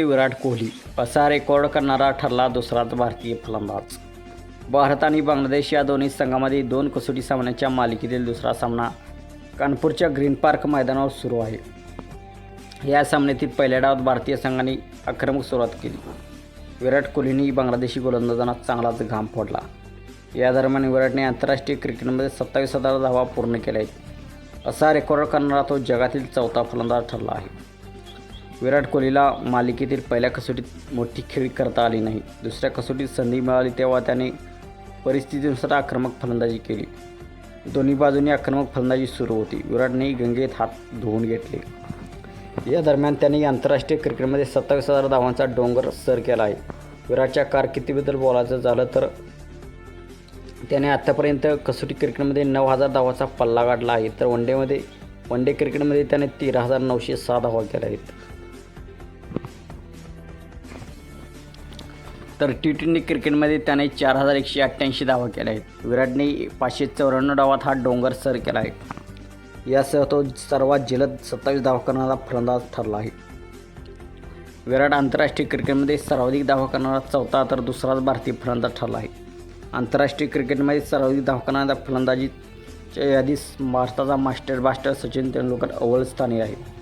ते विराट कोहली असा रेकॉर्ड करणारा ठरला दुसराच भारतीय फलंदाज. भारत आणि बांगलादेश या दोन्ही संघामध्ये दोन कसोटी सामन्याच्या मालिकेतील दुसरा सामना कानपूरच्या ग्रीन पार्क मैदानावर सुरू आहे. या सामन्यातील पहिल्या डावात भारतीय संघाने आक्रमक सुरुवात केली. विराट कोहलीने बांगलादेशी गोलंदाजांना चांगलाच घाम फोडला. या दरम्यान विराटने आंतरराष्ट्रीय क्रिकेटमध्ये सत्तावीस हजार धावा पूर्ण केल्या. आहेत असा रेकॉर्ड करणारा तो जगातील चौथा फलंदाज ठरला आहे. विराट कोहलीला मालिकेतील पहिल्या कसोटीत मोठी खेळी करता आली नाही. दुसऱ्या कसोटीत संधी मिळाली तेव्हा त्याने परिस्थितीनुसार आक्रमक फलंदाजी केली. दोन्ही बाजूंनी आक्रमक फलंदाजी सुरू होती. विराटनेही गंगेत हात धुवून घेतले. या दरम्यान त्यांनी आंतरराष्ट्रीय क्रिकेटमध्ये सत्तावीस हजार धावांचा डोंगर सर केला आहे. विराटच्या कारकिर्दीबद्दल बोलायचं झालं तर त्याने आत्तापर्यंत कसोटी क्रिकेटमध्ये नऊ हजार धावाचा पल्ला गाठला आहे. तर वन डेमध्ये वन डे क्रिकेटमध्ये त्याने तेरा हजार नऊशे सहा धावा केल्या आहेत. तर टी ट्वेंटी क्रिकेटमध्ये त्याने चार हजार एकशे अठ्ठ्याऐंशी धावा केल्या आहेत. विराटने पाचशे चौऱ्याण्णव डावात हा डोंगर सर केला आहे. यासह तो सर्वात जलद सत्तावीस धावा करणारा फलंदाज ठरला आहे. विराट आंतरराष्ट्रीय क्रिकेटमध्ये सर्वाधिक धावा करणारा चौथा तर दुसराच भारतीय फलंदाज ठरला आहे. आंतरराष्ट्रीय क्रिकेटमध्ये सर्वाधिक धावा करणाऱ्या फलंदाजीच्या यादीत भारताचा मास्टर बास्टर सचिन तेंडुलकर अव्वल स्थानी आहे.